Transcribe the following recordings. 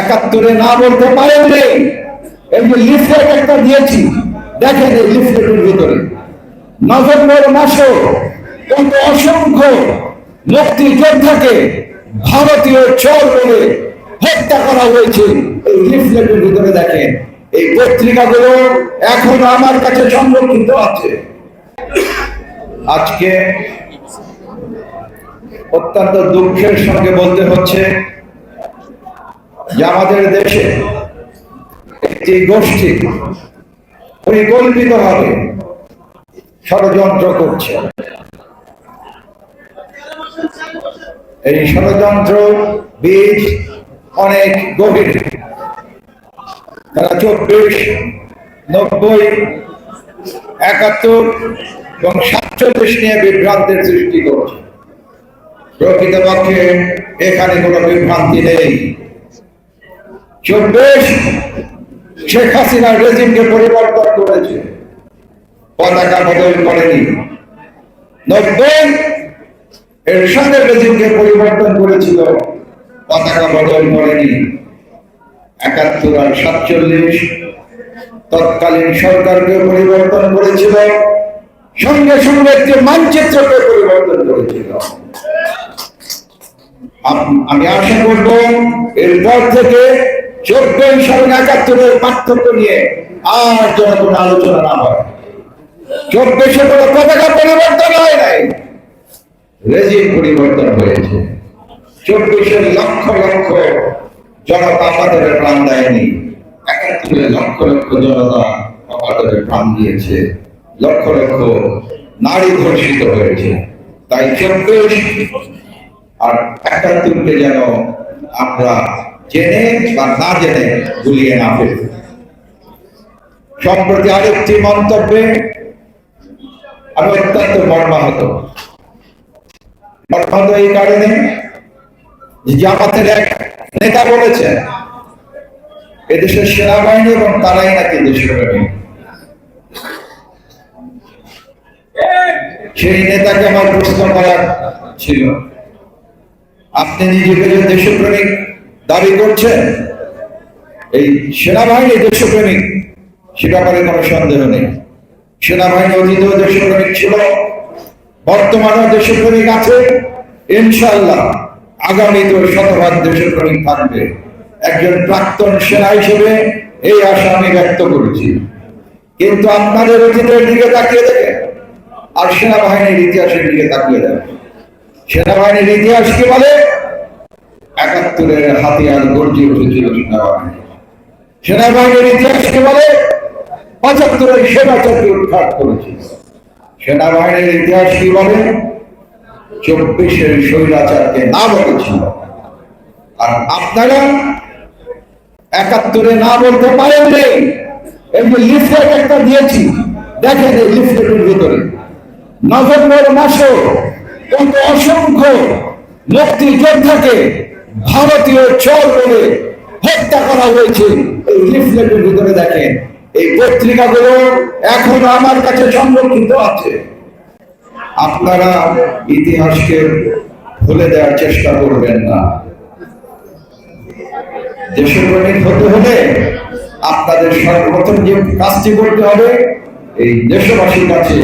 একাত্তরে না বলতে নেই এই লিফলেট একটা দিয়েছি, দেখেন এই লিফলেটের ভিতরে। নভেম্বর মাসে কত অসংখ্য মুক্তিযোদ্ধাকে ভারতীয় চর বলে হত্যা করা হয়েছে। এই লিফলেটের ভিতরে দেখেন, এই পত্রিকাগুলো এখন আমার কাছে সংরক্ষিত আছে। আজকে অত্যন্ত দুঃখের সঙ্গে বলতে হচ্ছে যে আমাদের দেশে একটি গোষ্ঠী পরিকল্পিতভাবে ষড়যন্ত্র করছে। এই ষড়যন্ত্র বীজ অনেক গভীর। তারা চব্বিশ, নব্বই, একাত্তর এবং সাতচল্লিশ নিয়ে বিভ্রান্তের সৃষ্টি করছে। প্রকৃতপক্ষে এখানে কোনো বিভ্রান্তি নেই। চব্বিশ শেখ হাসিনা রেজিমকে পরিবর্তন করেছে। পতাকা বদল করেনি। নব্বই এরশাদের রেজিমকে পরিবর্তন করেছিল। পতাকা বদল করেনি। একাত্তর আর সাতচল্লিশ তৎকালীন সরকারকে পরিবর্তন করেছিল। সঙ্গে সঙ্গে একটি মানচিত্রকে পরিবর্তন করেছিল। আমি আশা করব এরপর থেকে চব্বিশ এবং একাত্তরের পার্থক্য নিয়ে আর যেন কোনো আলোচনা না হয়। চব্বিশে কোনো পতাকা পরিবর্তন হয় নাই। রেজিম পরিবর্তন হয়েছে। চব্বিশের লক্ষ লক্ষ জনতা আমাদের প্রাণ দেয়নি। একাত্তরে লক্ষ লক্ষ জনতা আমাদের প্রাণ দিয়েছে। লক্ষ লক্ষ নারী ধর্ষিত হয়েছে। তাই চব্বিশ আর একাত্তরকে যেন আমরা জেনে বা না জেনে গুলিয়ে না ফেলি সম্প্রতি আরেকটি মন্তব্যে আমি অত্যন্ত মর্মাহত। মর্মাহত এই কারণে জামাতের এক নেতা বলেছেন, এদেশের সেনাবাহিনী এবং তারাই নাকি দেশপ্রেমী সেই নেতাকে আমার প্রশ্ন করার ছিল, আপনি নিজেকে যে দেশপ্রেমিক করছেন এই সেনাবাহিনী দেশপ্রেমিক, সে ব্যাপারে কোনো সন্দেহ নেই। সেনাবাহিনী অতীতেও দেশপ্রেমিক ছিল, বর্তমানেও দেশপ্রেমিক আছে ইনশাল্লাহ আগামীতেও শতভাগ দেশপ্রেমিক থাকবে। একজন প্রাক্তন সেনা হিসেবে এই আশা আমি ব্যক্ত করেছি। কিন্তু আপনাদের অতীতের দিকে তাকিয়ে দেখেন, আর সেনাবাহিনীর ইতিহাসের দিকে তাকিয়ে দেখেন। সেনাবাহিনীর ইতিহাস কি বলে? একাত্তরের হাতিয়ার গর্জে উঠেছিল সেনাবাহিনী সেনাবাহিনীর ইতিহাস কি বলে পঁচাত্তরের সেনাচক্রে উৎখাত করেছিল সেনাবাহিনীর ইতিহাস কি বলে চব্বিশের স্বৈরাচারকে না বলেছিল আর আপনারা একাত্তরে না বলতে পারেন নেই এই যে লিফলেট একটা দিয়েছি, দেখেন এই লিফলেটের ভিতরে। নভেম্বর মাসে কত অসংখ্য মুক্তিযোদ্ধাকে ভারতীয় চর বলে হত্যা করা হয়েছে। লিফলেটের ভিতরে দেখেন, এই পত্রিকাগুলো এখনও আমার কাছে সংরক্ষিত আছে। আপনারা ইতিহাসকে ভুলে দেওয়ার চেষ্টা করবেন না। দেশপ্রেমিক হতে হলে আপনাদের সর্বপ্রথম যে কাজটি করতে হবে, এই দেশবাসীর কাছে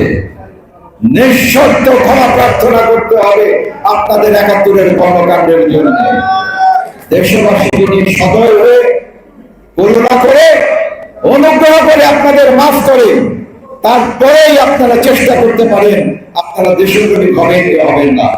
নিঃশর্ত ক্ষমা প্রার্থনা করতে হবে আপনাদের একাত্তরের কর্মকাণ্ডের জন্য। দেশবাসীকে নিয়ে সদয় হয়ে করুণা করে, অনুগ্রহ করে আপনাদের মাফ করে, তারপরেই আপনারা চেষ্টা করতে পারেন, আপনারা দেশের হবেন কি হবেন না।